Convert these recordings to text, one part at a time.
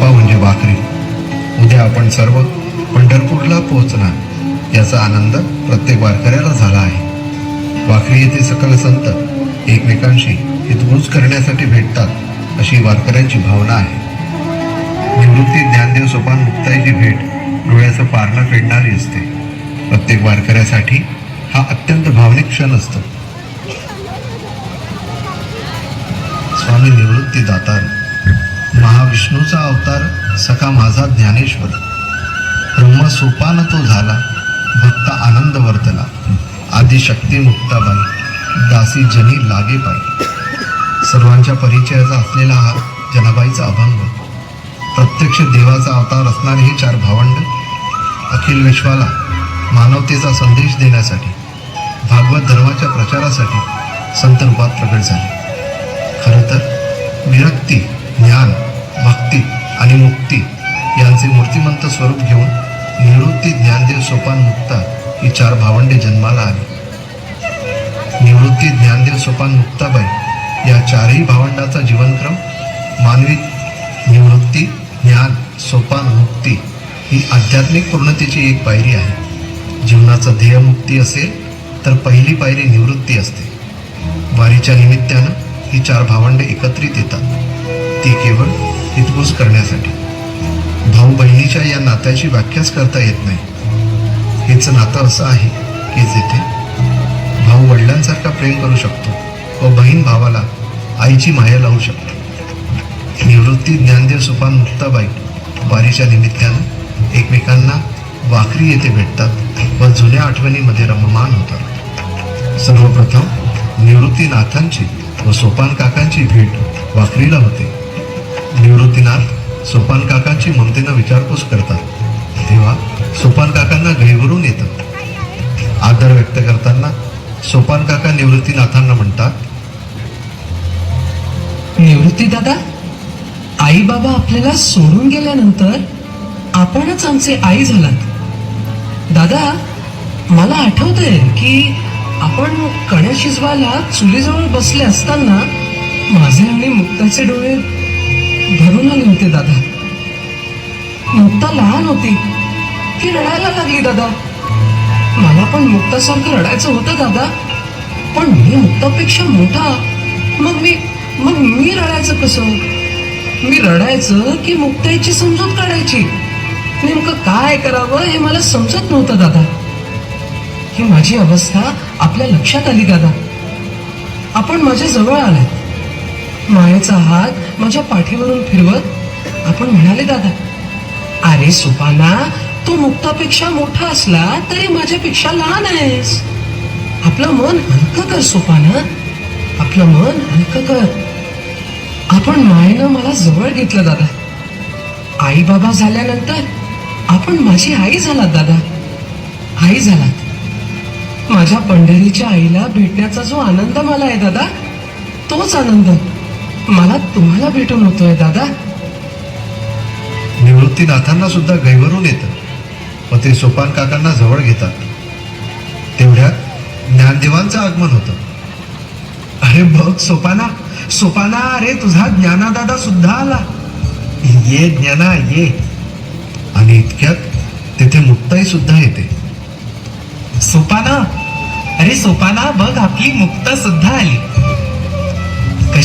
तुप्पा म्हणजे भाकरी. उद्या आपण सर्व पंढरपूरला पोहोचणार. याचा आनंद प्रत्येक वारकऱ्याला झाला आहे. वाखरी येथे सकल संत एकमेकांशी हितगुज करण्यासाठी भेटतात अशी वारकऱ्यांची भावना आहे. निवृत्ती ज्ञानदेव सोपान मुक्ताईची भेट डोळ्याचं पारणं फेडणारी असते. प्रत्येक वारकऱ्यासाठी हा अत्यंत भावनिक क्षण असतो. स्वामी निवृत्ती दातार महाविष्णूचा अवतार सखा माझा ज्ञानेश्वर. ब्रह्म सोपान तो झाला भक्त आनंद वर्तला. आदिशक्ती मुक्ताबाई दासी जनी लागे पाई सर्वांच्या परिचयाचा असलेला हा जनाबाईचा अभंग. प्रत्यक्ष देवाचा अवतार असणारे हे चार भावंड अखिल विश्वाला मानवतेचा संदेश देण्यासाठी भागवत धर्माच्या प्रचारासाठी संत रूपात प्रकट झाले. खरं तर विरक्ती ज्ञान भक्ती आणि मुक्ती यांचे मूर्तिमंत स्वरूप घेऊन निवृत्ती ज्ञानदेव सोपान मुक्ता ही चार भावंडे जन्माला आली. निवृत्ती ज्ञानदेव सोपान मुक्ताबाई या चारही भावंडाचा जीवनक्रम मानवी निवृत्ती ज्ञान सोपान मुक्ती ही आध्यात्मिक पूर्णतेची एक पायरी आहे. जीवनाचं ध्येय मुक्ती असेल तर पहिली पायरी निवृत्ती असते. वारीच्या निमित्तानं ही चार भावंडे एकत्रित येतात. ती केवळ हितगुज करण्यासाठी. भाऊ बहिणीच्या या नात्याची व्याख्याच करता येत नाही. हेच नातं असं आहे की जेथे भाऊ वडिलांसारखा प्रेम करू शकतो व बहीण भावाला आईची माया लावू शकते. निवृत्ती ज्ञानदेव सुपान मुक्ताबाई वारीच्या निमित्तानं एकमेकांना वाखरी येथे भेटतात व जुन्या आठवणीमध्ये रममान होतात. सर्वप्रथम निवृत्तीनाथांची व सोपान काकांची भेट वाखरीला होते. निवृत्तीनाथ सोपान काकांची ममतेनं विचारपूस करतात. तेव्हा सोपान काकांना गैवरून येतात आदर व्यक्त करताना सोपान काका निवृत्तीनाथांना म्हणतात निवृत्ती दादा आई बाबा आपल्याला सोडून गेल्यानंतर आपणच आमचे आई झालात. दादा मला आठवतंय की आपण कण्या शिजवायला चुलीजवळ बसले असताना माझे आणि मुक्ताचे डोळे धरून आले होते दादा. मुक्ता लहान होती. ती रडायला लागली दादा. मला पण मुक्तासारखं रडायचं होतं दादा. पण मी मुक्तापेक्षा मोठा. मग मी मग मी रडायचं कसं? मी रडायचं की मुक्ताईची समजूत काढायची? नेमकं काय करावं हे मला समजत नव्हतं दादा. ही माझी अवस्था आपल्या लक्षात आली दादा. आपण माझ्या जवळ आलाय मायेचा हात माझ्या पाठीवरून फिरवत आपण म्हणाले दादा अरे सुपाना तू मुक्तापेक्षा मोठा असला तरी माझ्यापेक्षा लहान आहेस. आपलं मन हलकं कर सुपाना. आपलं मन हलकं कर. आपण मायेनं मला जवळ घेतलं दादा. आई बाबा झाल्यानंतर आपण माझी आई झालात दादा. आई झालात. माझ्या पंढरीच्या आईला भेटण्याचा जो आनंद मला आहे दादा तोच आनंद. मला तुम्हाला भेटून होतोय दादा. निवृत्तीनाथांना सुद्धा गैवरून येतं. व ते सोपान काकांना जवळ घेतात. तेवढ्यात ज्ञानदेवांचं आगमन होतं. अरे बघ सोपाना सोपाना अरे तुझा ज्ञानादादा सुद्धा आला. ये ज्ञाना ये. आणि इतक्यात तिथे मुक्ताई सुद्धा येते. सोपाना अरे सोपाना बघ आपली मुक्ता सुद्धा आली.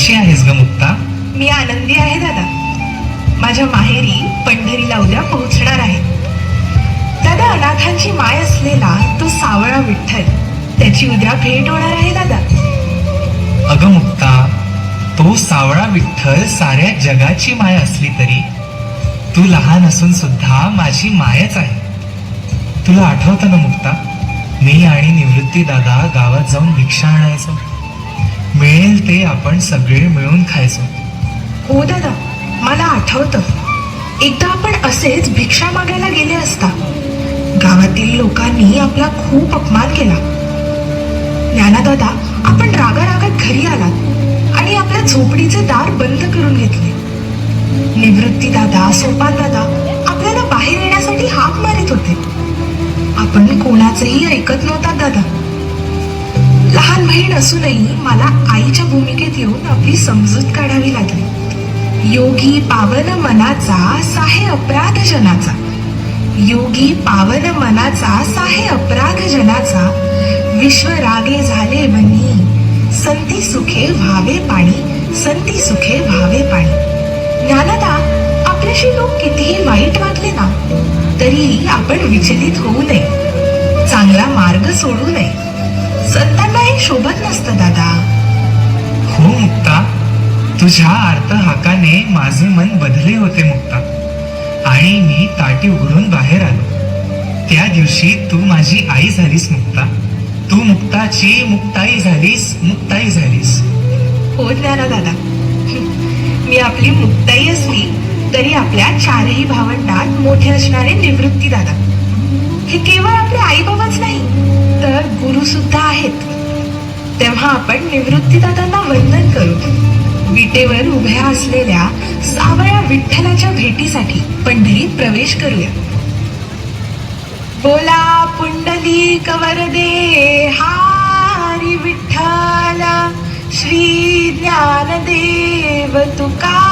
कशी आहेस ग मुक्ता? मी आनंदी आहे दादा. माझ्या माहेरी पंढरीला उद्या पोहोचणार आहे दादा अनाथांची माय असलेला तो सावळा विठ्ठल त्याची उद्या भेट होणार आहे दादा. अगं मुक्ता तो सावळा विठ्ठल साऱ्या जगाची माय असली तरी तू लहान असून सुद्धा माझी मायच आहे. तुला आठवतं ना मुक्ता? मी आणि निवृत्ती दादा गावात जाऊन भिक्षा आणायचो. मिळेल ते आपण सगळे मिळून खायचो. हो दादा. मला आठवतं. एकदा आपण असेच भिक्षा मागायला गेले असता गावातील लोकांनी आपला खूप अपमान केला. ज्ञानादादा आपण रागारागात घरी आलात आणि आपल्या झोपडीचे दार बंद करून घेतले. निवृत्ती दादा सोपान दादा आपल्याला बाहेर येण्यासाठी हाक मारित होते. आपण कोणाचेही ऐकत नव्हता दादा. लहान बहीण असूनही मला आईच्या भूमिकेत येऊन आपली समजूत काढावी लागली. योगी पावन मनाचा साहे अपराध जनाचा. योगी पावन मनाचा साहे अपराध जनाचा. विश्व रागे झाले मनी संती सुखे व्हावे पाणी संती सुखे व्हावे पाणी. ज्ञानदा आपल्याशी लोक कितीही वाईट वागले ना तरीही आपण विचलित होऊ नये. चांगला मार्ग सोडू नये. शोभत नसतं दादा. हो मुक्ता. तुझ्या अर्थ हाकाने माझे मन बदले होते मुक्ता. आणि मी ताटी उघडून बाहेर आलो. त्या दिवशी तू माझी आई झालीस मुक्ता. तू मुक्ताची मुक्ताई झालीस मुक्ताई झालीस. हो ज्ञाना दादा मी आपली मुक्ताई असली तरी आपल्या चारही भावंडात मोठे असणारे निवृत्ती दादा. हे केवळ आपले आई बाबाच नाही तर गुरु सुद्धा आहेत. तेव्हा आपण निवृत्तीदादांना वंदन करू. विटेवर उभ्या असलेल्या सावळ्या विठ्ठलाच्या भेटीसाठी पंढरीत प्रवेश करूया. बोला पुंडली कवरदे हारी विठ्ठल श्री ज्ञानदेव तुका